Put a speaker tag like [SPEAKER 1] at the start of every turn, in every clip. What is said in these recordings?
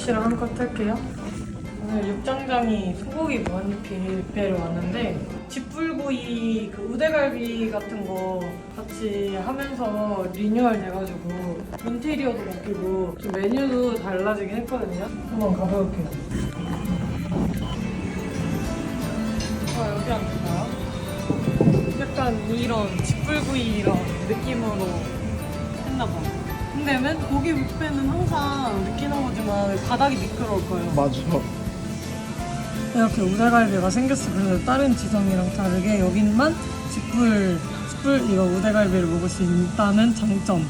[SPEAKER 1] 씨랑 한컷 할게요. 오늘 육장장이 소고기 무한리필 뷔페를 왔는데 집불구이 그 우대갈비 같은 거 같이 하면서 리뉴얼 돼가지고 인테리어도 바뀌고 좀 메뉴도 달라지긴 했거든요. 한번 가볼게요. 아 여기 앉을까요? 약간 이런 집불구이 이런 느낌으로 했나봐. 근데 맨 고기 뷔페는 항상 느끼는 거지만 바닥이 미끄러울 거예요.
[SPEAKER 2] 맞아.
[SPEAKER 1] 이렇게 우대갈비가 생겼어. 그래서 다른 지점이랑 다르게 여긴만 집불, 집불 이거 우대갈비를 먹을 수 있다는 장점.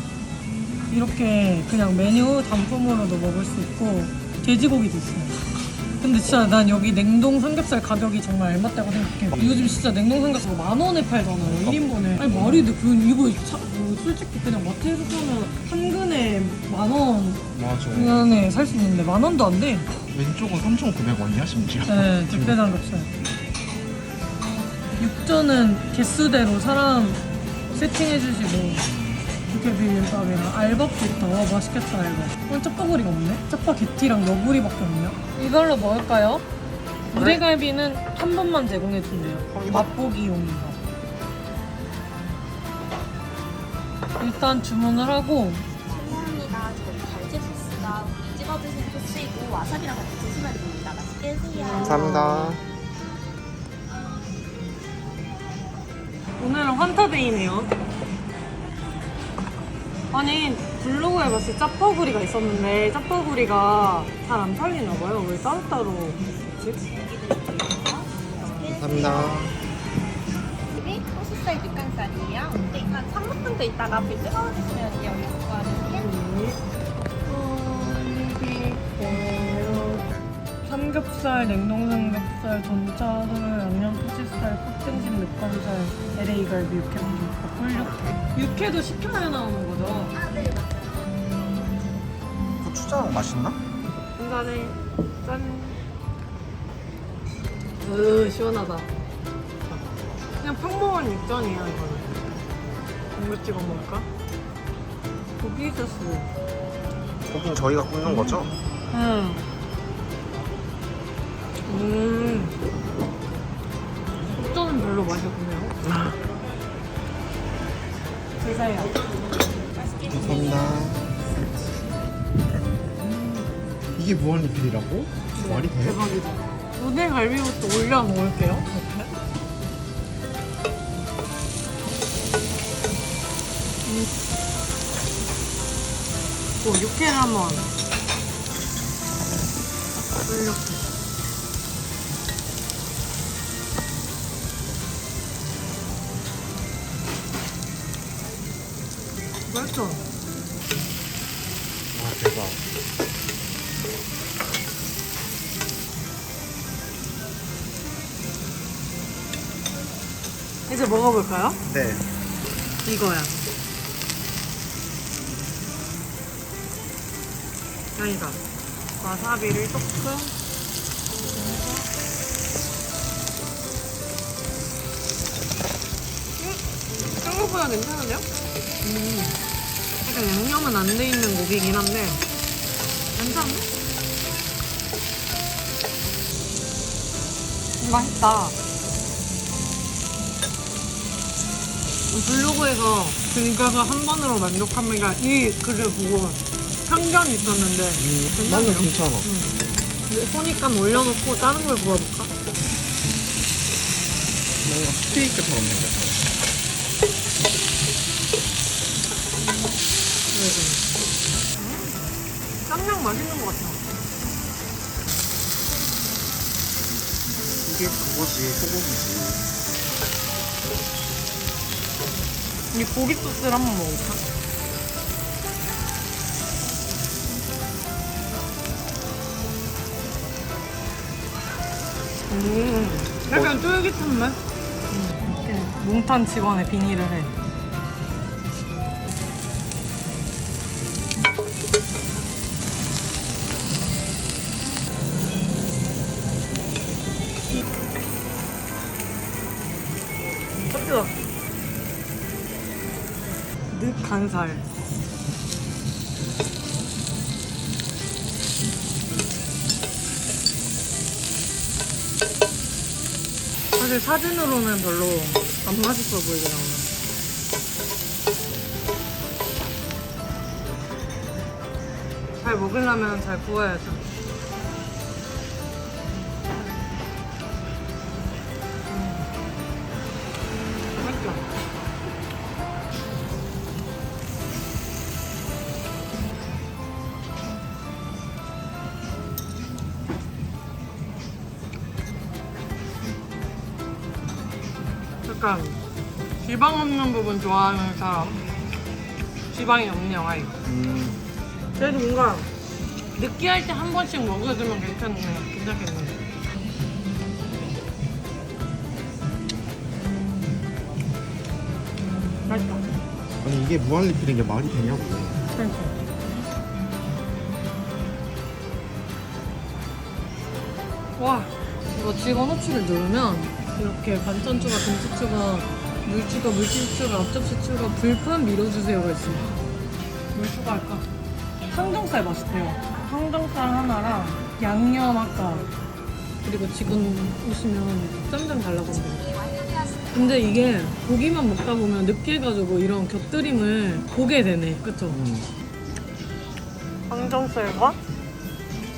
[SPEAKER 1] 이렇게 그냥 메뉴 단품으로도 먹을 수 있고 돼지고기도 있어요. 근데 진짜 난 여기 냉동 삼겹살 가격이 정말 알맞다고 생각해. 요즘 진짜 냉동 삼겹살 만 원에 팔잖아요. 1인분에. 아니 말이 돼. 그 이거 차, 뭐 솔직히 그냥 마트에서 사면 한 만 원
[SPEAKER 2] 맞아.
[SPEAKER 1] 안에 살 수 있는데 만 원도 안 돼.
[SPEAKER 2] 왼쪽은 3,900원이야 심지어.
[SPEAKER 1] 네, 집대 삼겹살. 육전은 개수대로 사람 세팅해주시고 이렇게 비빔밥이랑 있다. 와 맛있겠다 이거. 어, 짜파구리가 없네? 짜파게티랑 너구리밖에 없냐? 이걸로 먹을까요? 우대갈비는 한 번만 제공해준대요. 맛보기용인가. 일단 주문을 하고
[SPEAKER 3] 소스이고 와사비랑 같이 드시면 됩니다. 맛있게 드세요.
[SPEAKER 2] 감사합니다.
[SPEAKER 1] 오늘은 환타데이네요. 아니 블로그에 봤을 때 짜파구리가 있었는데 짜파구리가 잘 안 팔리나 봐요. 왜 따로따로 있지?
[SPEAKER 2] 감사합니다.
[SPEAKER 3] 이게 소스살 육간살이에요. 근데 한 3분 정도 있다가 불 뜨거워 드시면 여기 구하는데
[SPEAKER 1] 삼겹살, 냉동 삼겹살, 전짜살, 양념 토치살, kok등심 육감살, LA 갈비, 육회삼겹살, 꿀육회. 육회도 시켜야 나오는 거죠?
[SPEAKER 3] 아, 네,
[SPEAKER 2] 고추장 맛있나?
[SPEAKER 1] 한잔해. 짠. 으, 시원하다. 그냥 평범한 육전이야, 이거는. 이거 찍어 먹을까? 고기 소스.
[SPEAKER 2] 고기는 저희가 굽는 거죠?
[SPEAKER 1] 응. 음. 육전은 별로 맛이 없네요. 드세요.
[SPEAKER 2] 감사합니다. 이게 무한리필이라고? 말이 돼?
[SPEAKER 1] 대박이다. 오늘 갈비부터 올려 먹을게요. 음. 오, 육회를 한번 이 맛있어.
[SPEAKER 2] 아 대박.
[SPEAKER 1] 이제 먹어볼까요?
[SPEAKER 2] 네.
[SPEAKER 1] 이거야. 아니다. 와사비를 조금. 음, 생각보다 괜찮은데요? 음, 약간 양념은 안 돼 있는 고기긴 한데 괜찮네? 음, 맛있다. 블로그에서 그니까서 한 번으로 만족합니다. 이 글을 보고 편견이 있었는데
[SPEAKER 2] 음, 나는 괜찮아.
[SPEAKER 1] 근데 손익감 올려놓고 다른 걸 구워볼까?
[SPEAKER 2] 뭔가 스테이크처럼 생겼어.
[SPEAKER 1] 쌈장 맛있는 것 같아.
[SPEAKER 2] 이게 그거지 소고기지.
[SPEAKER 1] 이 고기 소스를 한번 먹어볼까? 음, 약간 쫄깃한 맛? 음, 몽탄 직원의 비닐을 해. 간살. 사실 사진으로는 별로 안 맛있어 보이 더라고. 잘 먹으려면 잘 구워야죠. 음. 맛있다. 약간 지방 없는 부분 좋아하는 사람. 지방이 없네요 아예
[SPEAKER 2] 음.
[SPEAKER 1] 그래도 뭔가 느끼할 때 한 번씩 먹어주면 괜찮네 괜찮겠네. 맛있다.
[SPEAKER 2] 아니 이게 무한 리필인 게 말이 되냐고.
[SPEAKER 1] 그러니까. 와 이거 직원 호출을 누르면 이렇게 반찬 추가, 김치 추가, 물 추가, 물티슈 추가, 앞접시 추가, 불판 밀어주세요가 있어요 물 추가 할까? 항정살 맛있대요 항정살 하나랑 양념 아까 그리고 지금 오시면 쌈장 달라고 한대요 근데 이게 고기만 먹다 보면 느끼해가지고 이런 곁들임을 보게 되네 그쵸?
[SPEAKER 2] 음.
[SPEAKER 1] 항정살과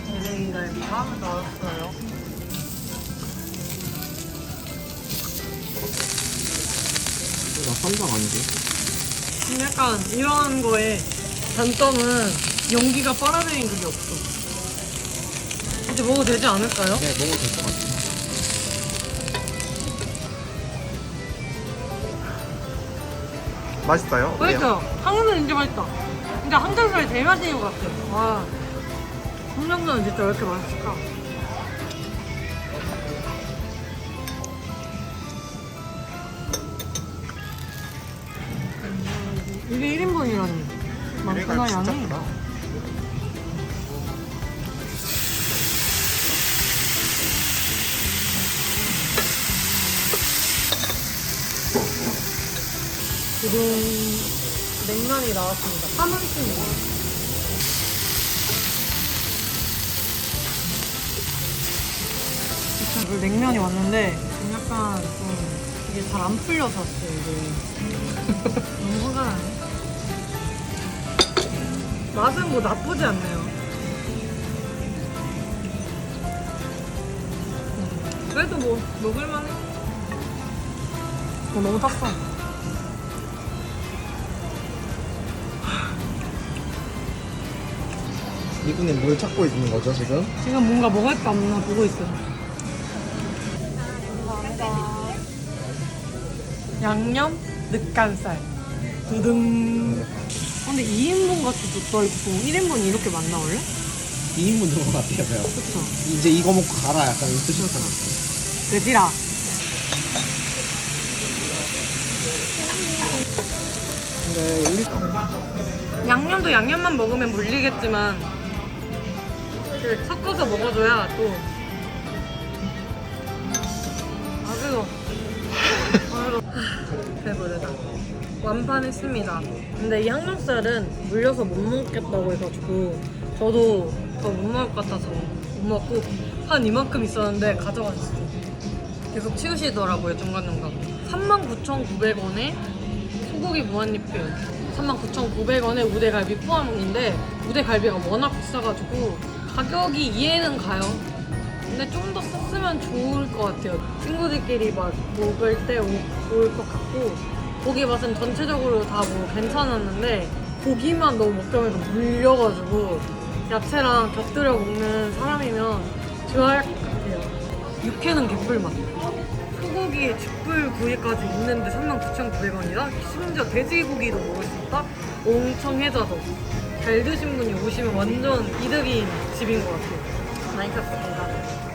[SPEAKER 1] LA 갈비가 나왔어요.
[SPEAKER 2] 나 쌈장 아니지?
[SPEAKER 1] 근데 약간 이런 거에 단점은 연기가 빨아들인 그게 없어. 이제 먹어도 되지 않을까요?
[SPEAKER 2] 네 먹어도 될 것 같아. 맛있어요?
[SPEAKER 1] 맛있죠? 항정살 진짜 맛있다. 근데 항정살이 제일 맛있는 것 같아. 와. 항정살은 진짜 왜 이렇게 맛있을까? 이게 1인분이라니. 많구나, 양이. 지금 냉면이 나왔습니다. 3원씩입니다. 그 냉면이 왔는데 좀 약간 좀 이게 잘 안 풀려서 왔어요 이게. 너무 화가 나네. 맛은 뭐 나쁘지 않네요. 음, 그래도 뭐 먹을만해. 어, 너무 탔어
[SPEAKER 2] 이분이 뭘 찾고 있는 거죠 지금?
[SPEAKER 1] 지금 뭔가 먹을 게 없나 보고 있어요. 양념 늦간살. 두둥. 근데 2인분 같이 이거 1인분이 이렇게 많나 원래?
[SPEAKER 2] 2인분 정도 같아요 제가.
[SPEAKER 1] 그쵸.
[SPEAKER 2] 이제 이거 먹고 가라 약간 이 뜻이었어요.
[SPEAKER 1] 그지라.
[SPEAKER 2] 근데 우리
[SPEAKER 1] 양념도 양념만 먹으면 물리겠지만 그 섞어서 먹어줘야 또 배부르다. 완판했습니다. 근데 이 항정살은 물려서 못 먹겠다고 해가지고 저도 더 못 먹을 것 같아서 못 먹고 한 이만큼 있었는데 가져가셨어요 계속 치우시더라고요 중간중간. 39,900원에 소고기 무한리필. 39,900원에 우대갈비 포함인데 우대갈비가 워낙 비싸가지고 가격이 이해는 가요 근데 좀더 썼으면 좋을 것 같아요. 친구들끼리 막 먹을 때 오- 좋을 것 같고 고기 맛은 전체적으로 다 뭐 괜찮았는데 고기만 너무 보니까 물려가지고 야채랑 곁들여 먹는 사람이면 좋아할 것 같아요. 육회는 개꿀맛. 소고기에 쥐뿔구이까지 있는데 39,900원이다? 심지어 돼지고기도 먹을 수 있다? 엄청 해자서 잘 드신 분이 오시면 완전 이득인 집인 것 같아요. 많이 샀습니다